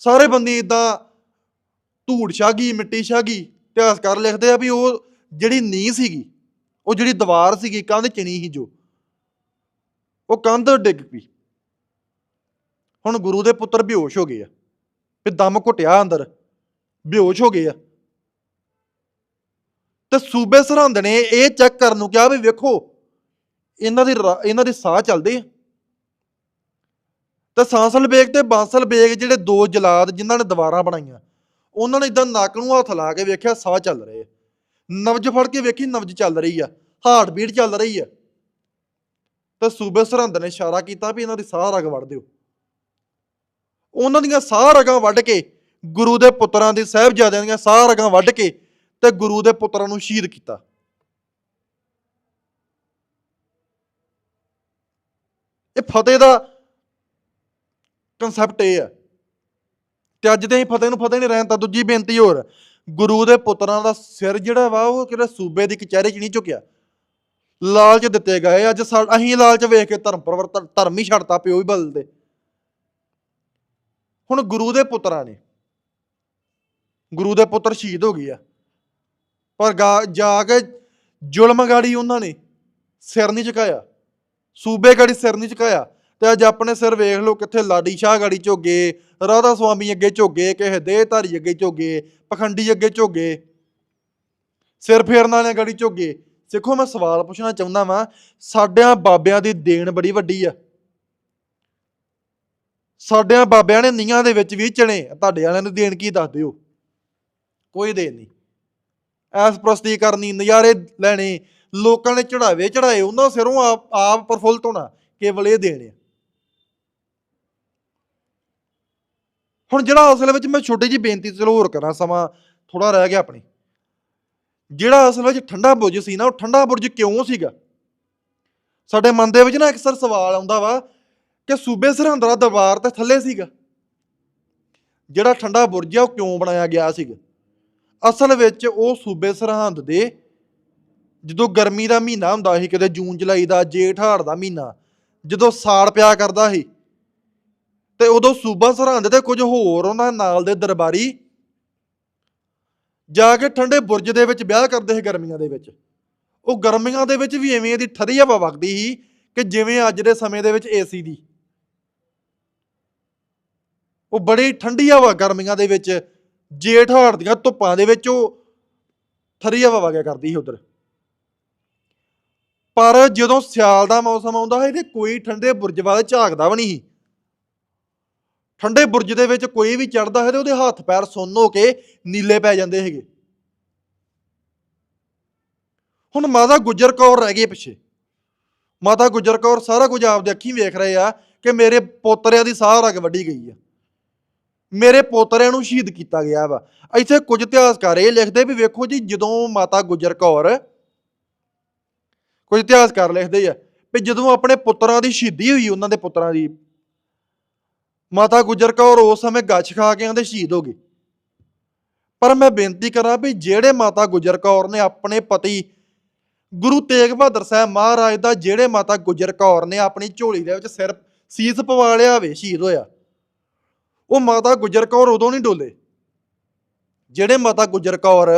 ਸਾਰੇ ਬੰਦੇ ਇਦਾਂ ਧੂੜ ਛਾਗੀ ਮਿੱਟੀ ਛਾਗੀ ਇਤਿਹਾਸਕਾਰ ਲਿਖਦੇ ਆ ਵੀ ਉਹ ਜਿਹੜੀ ਨੀਂਹ ਸੀਗੀ, ਉਹ ਜਿਹੜੀ ਦੀਵਾਰ ਸੀਗੀ, ਕੰਧ ਚਿਣੀ ਸੀ ਜੋ, ਉਹ ਕੰਧ ਡਿੱਗ ਪਈ। ਹੁਣ ਗੁਰੂ ਦੇ ਪੁੱਤਰ ਬੇਹੋਸ਼ ਹੋ ਗਏ ਆ, ਵੀ ਦਮ ਘੁੱਟਿਆ ਅੰਦਰ, ਬੇਹੋਸ਼ ਹੋ ਗਏ ਆ। ਤੇ ਸੂਬੇ ਸਰਹੰਦ ਨੇ ਇਹ ਚੈੱਕ ਕਰਨ ਨੂੰ ਕਿਹਾ ਵੀ ਵੇਖੋ ਇਹਨਾਂ ਦੀ ਰਾ- ਇਹਨਾਂ ਦੇ ਸਾਹ ਚੱਲਦੇ ਆ। ਤੇ ਸਾਂਸਲ ਬੇਗ ਤੇ ਬਾਂਸਲ ਬੇਗ ਜਿਹੜੇ ਦੋ ਜਲਾਦ ਜਿਨ੍ਹਾਂ ਨੇ ਦੀਵਾਰਾਂ ਬਣਾਈਆਂ, ਉਹਨਾਂ ਨੇ ਇਦਾਂ ਨੱਕ ਨੂੰ ਹੱਥ ਲਾ ਕੇ ਵੇਖਿਆ ਸਾਹ ਚੱਲ ਰਹੇ ਆ। ਨਬਜ ਫੜ ਕੇ ਵੇਖੀ ਨਬਜ ਚੱਲ ਰਹੀ ਆ, ਹਾਰਟ ਬੀਟ ਚੱਲ ਰਹੀ ਆ। ਤੇ ਸੂਬੇ ਸਰਹੰਦ ਨੇ ਇਸ਼ਾਰਾ ਕੀਤਾ ਵੀ ਇਹਨਾਂ ਦੀ ਸਾਹ ਰਗ ਵੱਢ ਦਿਓ। ਉਹਨਾਂ ਦੀਆਂ ਸਾਹ ਰਗਾਂ ਵੱਢ ਕੇ ਗੁਰੂ ਦੇ ਪੁੱਤਰਾਂ ਦੀ ਸਾਹਿਬਜ਼ਾਦਿਆਂ ਦੀਆਂ ਸਾਹ ਰਗਾਂ ਵੱਢ ਕੇ ਤੇ ਗੁਰੂ ਦੇ ਪੁੱਤਰਾਂ ਨੂੰ ਸ਼ਹੀਦ ਕੀਤਾ। ਇਹ ਫਤਿਹ ਦਾ ਕਨਸੈਪਟ ਇਹ ਆ ਤੇ ਅੱਜ ਦੇ ਅਸੀਂ ਫਤਿਹ ਨੂੰ ਫਤਿਹ ਨਹੀਂ ਰਹਿਣ ਤਾਂ ਦੂਜੀ ਬੇਨਤੀ ਹੋਰ। ਗੁਰੂ ਦੇ ਪੁੱਤਰਾਂ ਦਾ ਸਿਰ ਜਿਹੜਾ ਵਾ, ਉਹ ਕਿਹੜੇ ਸੂਬੇ ਦੀ ਕਚਹਿਰੀ 'ਚ ਨਹੀਂ ਝੁਕਿਆ। ਲਾਲਚ ਦਿੱਤੇ ਗਏ। ਅੱਜ ਅਸੀਂ ਲਾਲਚ ਵੇਖ ਕੇ ਧਰਮ ਪਰਿਵਰਤਨ, ਧਰਮ ਹੀ ਛੱਡਤਾ ਪਿਓ ਹੀ ਬਦਲਦੇ ਹੁਣ ਗੁਰੂ ਦੇ ਪੁੱਤਰਾਂ ਨੇ, ਗੁਰੂ ਦੇ ਪੁੱਤਰ ਸ਼ਹੀਦ ਹੋ ਗਏ ਆ। ਪਰ ਜਾ ਕੇ ਜ਼ੁਲਮ ਗਾੜੀ ਉਹਨਾਂ ਨੇ ਸਿਰ ਨਹੀਂ ਝੁਕਾਇਆ। ਸੂਬੇ ਗਾੜੀ ਸਿਰ ਨਹੀਂ ਝੁਕਾਇਆ। ਤੇ ਅੱਜ ਆਪਣੇ ਸਿਰ ਵੇਖ ਲਓ ਕਿੱਥੇ ਲਾਡੀ ਸ਼ਾਹ ਗਾੜੀ ਝੋਗੇ, ਰਾਧਾ ਸੁਆਮੀ ਅੱਗੇ ਝੋਗੇ, ਕਿਸੇ ਦੇਹਧਾਰੀ ਅੱਗੇ ਝੋਗੇ, ਪਖੰਡੀ ਅੱਗੇ ਝੋਗੇ। ਸਿਰ ਫੇਰਨ ਵਾਲਿਆਂ ਗਾੜੀ ਝੋਗੇ। ਸਿੱਖੋ ਮੈਂ ਸਵਾਲ ਪੁੱਛਣਾ ਚਾਹੁੰਦਾ ਵਾਂ, ਸਾਡਿਆਂ ਬਾਬਿਆਂ ਦੀ ਦੇਣ ਬੜੀ ਵੱਡੀ ਆ। ਸਾਡਿਆਂ ਬਾਬਿਆਂ ਨੇ ਨੀਆਂ ਦੇ ਵਿੱਚ ਵੀ ਚਣੇ, ਤੁਹਾਡੇ ਵਾਲਿਆਂ ਨੂੰ ਦੇਣ ਕੀ ਦੱਸ ਦਿਓ? ਕੋਈ ਦੇਣ ਨਹੀਂ। ਐਸ ਪ੍ਰਸਤੀ ਕਰਨੀ, ਨਜ਼ਾਰੇ ਲੈਣੇ ਲੋਕਾਂ ਨੇ ਚੜਾਵੇ, ਚੜਾਏ, ਉਹਨਾਂ ਸਿਰੋਂ ਆਪ ਆਪ ਪ੍ਰਫੁੱਲਤ ਹੋਣਾ ਕੇਵਲ ਇਹ ਦੇਣ ਆ। ਹੁਣ ਜਿਹੜਾ ਅਸਲ ਵਿੱਚ ਮੈਂ ਛੋਟੀ ਜੀ ਬੇਨਤੀ ਚਲੋ ਹੋਰ ਕਰਾਂ, ਸਮਾਂ ਥੋੜਾ ਰਹਿ ਗਿਆ ਆਪਣੀ। ਜਿਹੜਾ ਅਸਲ ਵਿੱਚ ਠੰਡਾ ਬੁਰਜ ਸੀ ਨਾ, ਉਹ ਠੰਡਾ ਬੁਰਜ ਕਿਉਂ ਸੀਗਾ? ਸਾਡੇ ਮਨ ਦੇ ਵਿੱਚ ਨਾ ਅਕਸਰ ਸਵਾਲ ਆਉਂਦਾ ਵਾ ਕਿ ਸੂਬੇ ਸਰਹੰਦ ਦਾ ਦਰਬਾਰ ਤੇ ਥੱਲੇ ਸੀਗਾ। ਜਿਹੜਾ ਠੰਡਾ ਬੁਰਜ ਆ, ਉਹ ਕਿਉਂ ਬਣਾਇਆ ਗਿਆ ਸੀਗਾ? ਅਸਲ ਵਿੱਚ ਉਹ ਸੂਬੇ ਸਰਹੰਦ ਦੇ ਜਦੋਂ ਗਰਮੀ ਦਾ ਮਹੀਨਾ ਹੁੰਦਾ ਸੀ, ਕਿਤੇ ਜੂਨ, ਜੁਲਾਈ ਦਾ ਜੇਠ ਹਾੜ ਦਾ ਮਹੀਨਾ, ਜਦੋਂ ਸਾੜ ਪਿਆ ਕਰਦਾ ਸੀ, ਤੇ ਉਦੋਂ ਸੂਬਾ ਸਰਹੰਦ ਤੇ ਕੁਝ ਹੋਰ ਉਹਨਾਂ ਨਾਲ ਦੇ ਦਰਬਾਰੀ ਜਾ ਕੇ ਠੰਡੇ ਬੁਰਜ ਦੇ ਵਿੱਚ ਵਿਆਹ ਕਰਦੇ ਸੀ ਗਰਮੀਆਂ ਦੇ ਵਿੱਚ। ਉਹ ਗਰਮੀਆਂ ਦੇ ਵਿੱਚ ਵੀ ਐਵੇਂ ਦੀ ਠਰੀ ਹਵਾ ਵਗਦੀ ਸੀ ਕਿ ਜਿਵੇਂ ਅੱਜ ਦੇ ਸਮੇਂ ਦੇ ਵਿੱਚ ਏਸੀ ਦੀ। ਉਹ ਬੜੀ ਠੰਡੀ ਹਵਾ ਗਰਮੀਆਂ ਦੇ ਵਿੱਚ, ਜੇਠ ਹਾੜ ਦੀਆਂ ਧੁੱਪਾਂ ਦੇ ਵਿੱਚ ਉਹ ਠਰੀ ਹਵਾ ਵਗਿਆ ਕਰਦੀ ਸੀ ਉਧਰ। ਪਰ ਜਦੋਂ ਸਿਆਲ ਦਾ ਮੌਸਮ ਆਉਂਦਾ ਹੈ ਤੇ ਕੋਈ ਠੰਡੇ ਬੁਰਜ ਵੱਲ ਝਾਕਦਾ ਵੀ ਨਹੀਂ ਸੀ। ਠੰਡੇ ਬੁਰਜ ਦੇ ਵਿੱਚ ਕੋਈ ਵੀ ਚੜਦਾ ਹੈ ਤੇ ਉਹਦੇ ਹੱਥ ਪੈਰ ਸੁੰਨ ਹੋ ਕੇ ਨੀਲੇ ਪੈ ਜਾਂਦੇ ਹੈਗੇ ਹੁਣ ਮਾਤਾ ਗੁਜਰ ਕੌਰ ਰਹਿ ਗਈ ਪਿੱਛੇ। ਮਾਤਾ ਗੁਜਰ ਕੌਰ ਸਾਰਾ ਕੁਝ ਆਪਦੇ ਅੱਖੀਂ ਵੇਖ ਰਹੇ ਆ ਕਿ ਮੇਰੇ ਪੋਤਰਿਆਂ ਦੀ ਸਾਹ ਰਗ ਵੱਢੀ ਗਈ ਆ। ਮੇਰੇ ਪੋਤਰਿਆਂ ਨੂੰ ਸ਼ਹੀਦ ਕੀਤਾ ਗਿਆ ਵਾ। ਇੱਥੇ ਕੁਝ ਇਤਿਹਾਸਕਾਰ ਇਹ ਲਿਖਦੇ ਵੀ ਵੇਖੋ ਜੀ, ਜਦੋਂ ਮਾਤਾ ਗੁਜਰ ਕੌਰ ਕੁਝ ਇਤਿਹਾਸਕਾਰ ਲਿਖਦੇ ਆ ਵੀ ਜਦੋਂ ਆਪਣੇ ਪੁੱਤਰਾਂ ਦੀ ਸ਼ਹੀਦੀ ਹੋਈ, ਉਹਨਾਂ ਦੇ ਪੁੱਤਰਾਂ ਦੀ, ਮਾਤਾ ਗੁਜਰ ਕੌਰ ਉਸ ਸਮੇਂ ਗੱਛ ਖਾ ਕੇ ਉਹਦੇ ਸ਼ਹੀਦ ਹੋ ਗਏ ਪਰ ਮੈਂ ਬੇਨਤੀ ਕਰਾਂ ਵੀ ਜਿਹੜੇ ਮਾਤਾ ਗੁਜਰ ਕੌਰ ਨੇ ਆਪਣੇ ਪਤੀ ਗੁਰੂ ਤੇਗ ਬਹਾਦਰ ਸਾਹਿਬ ਮਹਾਰਾਜ ਦਾ, ਜਿਹੜੇ ਮਾਤਾ ਗੁਜਰ ਕੌਰ ਨੇ ਆਪਣੀ ਝੋਲੀ ਦੇ ਵਿੱਚ ਸਿਰ ਸੀਸ ਪਵਾ ਲਿਆ ਵੇ, ਸ਼ਹੀਦ ਹੋਇਆ, ਉਹ ਮਾਤਾ ਗੁਜਰ ਕੌਰ ਉਦੋਂ ਨਹੀਂ ਡੋਲੇ। ਜਿਹੜੇ ਮਾਤਾ ਗੁਜਰ ਕੌਰ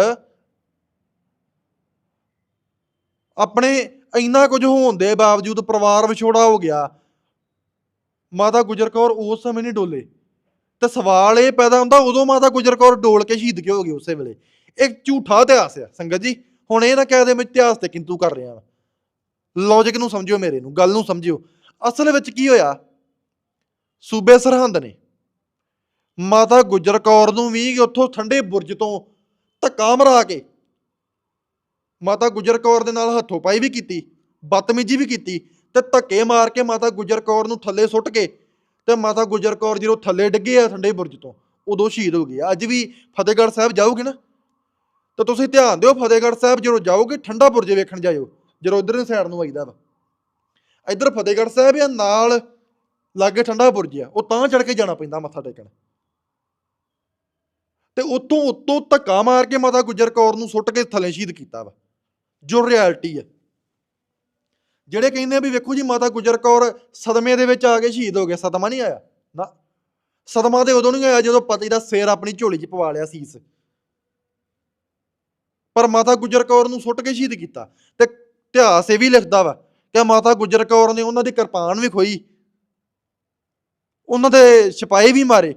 ਆਪਣੇ ਇੰਨਾ ਕੁਝ ਹੋਣ ਦੇ ਬਾਵਜੂਦ ਪਰਿਵਾਰ ਵਿਛੋੜਾ ਹੋ ਗਿਆ। ਮਾਤਾ ਗੁਜਰ ਕੌਰ ਉਸ ਸਮੇਂ ਨਹੀਂ ਡੋਲੇ। ਤੇ ਸਵਾਲ ਇਹ ਪੈਦਾ ਹੁੰਦਾ ਉਦੋਂ ਮਾਤਾ ਗੁਜਰ ਕੌਰ ਡੋਲ ਕੇ ਸ਼ਹੀਦ ਕਿਉਂ ਹੋ ਗਈ ਉਸੇ ਵੇਲੇ? ਇੱਕ ਝੂਠਾ ਇਤਿਹਾਸ ਆ ਸੰਗਤ ਜੀ। ਹੁਣ ਇਹ ਨਾ ਕਹਿ ਦੇ ਮੈਂ ਇਤਿਹਾਸ ਤੇ ਕਿੰਤੂ ਕਰ ਰਿਹਾ ਹਾਂ ਲੌਜੀਕ ਨੂੰ ਸਮਝਿਓ ਮੇਰੇ ਨੂੰ, ਗੱਲ ਨੂੰ ਸਮਝਿਓ। ਅਸਲ ਵਿੱਚ ਕੀ ਹੋਇਆ? ਸੂਬੇ ਸਰਹੰਦ ਨੇ ਮਾਤਾ ਗੁਜਰ ਕੌਰ ਨੂੰ ਵੀ ਉੱਥੋਂ ਠੰਡੇ ਬੁਰਜ ਤੋਂ ਧੱਕਾ ਮਰਾ ਕੇ ਮਾਤਾ ਗੁਜਰ ਕੌਰ ਦੇ ਨਾਲ ਹੱਥੋਂ ਪਾਈ ਵੀ ਕੀਤੀ, ਬਦਤਮੀਜੀ ਵੀ ਕੀਤੀ ਤੇ ਧੱਕੇ ਮਾਰ ਕੇ ਮਾਤਾ ਗੁਜਰ ਕੌਰ ਨੂੰ ਥੱਲੇ ਸੁੱਟ ਕੇ ਤੇ ਮਾਤਾ ਗੁਜਰ ਕੌਰ ਜਦੋਂ ਥੱਲੇ ਡਿੱਗੇ ਆ ਠੰਡੇ ਬੁਰਜ ਤੋਂ, ਉਦੋਂ ਸ਼ਹੀਦ ਹੋ ਗਈ ਆ। ਅੱਜ ਵੀ ਫਤਿਹਗੜ੍ਹ ਸਾਹਿਬ ਜਾਓਗੇ ਨਾ? ਤਾਂ ਤੁਸੀਂ ਧਿਆਨ ਦਿਓ ਫਤਿਹਗੜ੍ਹ ਸਾਹਿਬ ਜਦੋਂ ਜਾਓਗੇ ਠੰਡਾ ਬੁਰਜ ਵੇਖਣ ਜਾਇਓ, ਜਦੋਂ ਇਧਰਲੀ ਸਾਈਡ ਨੂੰ ਆਈਦਾ ਵਾ। ਇੱਧਰ ਫਤਿਹਗੜ੍ਹ ਸਾਹਿਬ ਆ, ਨਾਲ ਲਾਗੇ ਠੰਡਾ ਬੁਰਜ ਆ, ਉਹ ਤਾਂ ਚੜ ਕੇ ਜਾਣਾ ਪੈਂਦਾ ਮੱਥਾ ਟੇਕਣ। ਤੇ ਉੱਥੋਂ ਉੱਤੋਂ ਧੱਕਾ ਮਾਰ ਕੇ ਮਾਤਾ ਗੁਜਰ ਕੌਰ ਨੂੰ ਸੁੱਟ ਕੇ ਥੱਲੇ ਸ਼ਹੀਦ ਕੀਤਾ ਵਾ। ਜੋ ਰਿਐਲਿਟੀ ਹੈ। ਜਿਹੜੇ ਕਹਿੰਦੇ ਆ ਵੀ ਵੇਖੋ ਜੀ ਮਾਤਾ ਗੁਜਰ ਕੌਰ ਸਦਮੇ ਦੇ ਵਿੱਚ ਆ ਕੇ ਸ਼ਹੀਦ ਹੋ ਗਿਆ, ਸਦਮਾ ਨਹੀਂ ਆਇਆ। ਨਾ, ਸਦਮਾ ਤੇ ਉਦੋਂ ਨਹੀਂ ਆਇਆ ਜਦੋਂ ਪਤੀ ਦਾ ਸਿਰ ਆਪਣੀ ਝੋਲੀ 'ਚ ਪਵਾ ਲਿਆ ਸੀਸ। ਪਰ ਮਾਤਾ ਗੁਜਰ ਕੌਰ ਨੂੰ ਸੁੱਟ ਕੇ ਸ਼ਹੀਦ ਕੀਤਾ। ਤੇ ਇਤਿਹਾਸ ਇਹ ਵੀ ਲਿਖਦਾ ਵਾ ਕਿ ਮਾਤਾ ਗੁਜਰ ਕੌਰ ਨੇ ਉਹਨਾਂ ਦੀ ਕਿਰਪਾਨ ਵੀ ਖੋਈ। ਉਹਨਾਂ ਦੇ ਸਿਪਾਹੀ ਵੀ ਮਾਰੇ।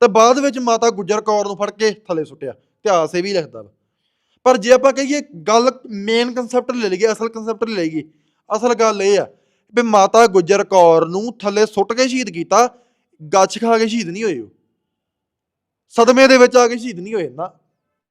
ਤੇ ਬਾਅਦ ਵਿੱਚ ਮਾਤਾ ਗੁਜਰ ਕੌਰ ਨੂੰ ਫੜ ਕੇ ਥੱਲੇ ਸੁੱਟਿਆ। ਇਤਿਹਾਸ ਇਹ ਵੀ ਲਿਖਦਾ ਵਾ। ਪਰ ਜੇ ਆਪਾਂ ਕਹੀਏ ਗੱਲ ਮੇਨ ਕਨਸੈਪਟ ਲੈ ਲਈਏ, ਅਸਲ ਕਨਸੈਪਟ ਲੈ ਲਈਏ, ਅਸਲ ਗੱਲ ਇਹ ਆ ਵੀ ਮਾਤਾ ਗੁਜਰ ਕੌਰ ਨੂੰ ਥੱਲੇ ਸੁੱਟ ਕੇ ਸ਼ਹੀਦ ਕੀਤਾ ਗੱਛ ਖਾ ਕੇ ਸ਼ਹੀਦ ਨਹੀਂ ਹੋਏ ਉਹ। ਸਦਮੇ ਦੇ ਵਿੱਚ ਆ ਕੇ ਸ਼ਹੀਦ ਨਹੀਂ ਹੋਏ ਨਾ।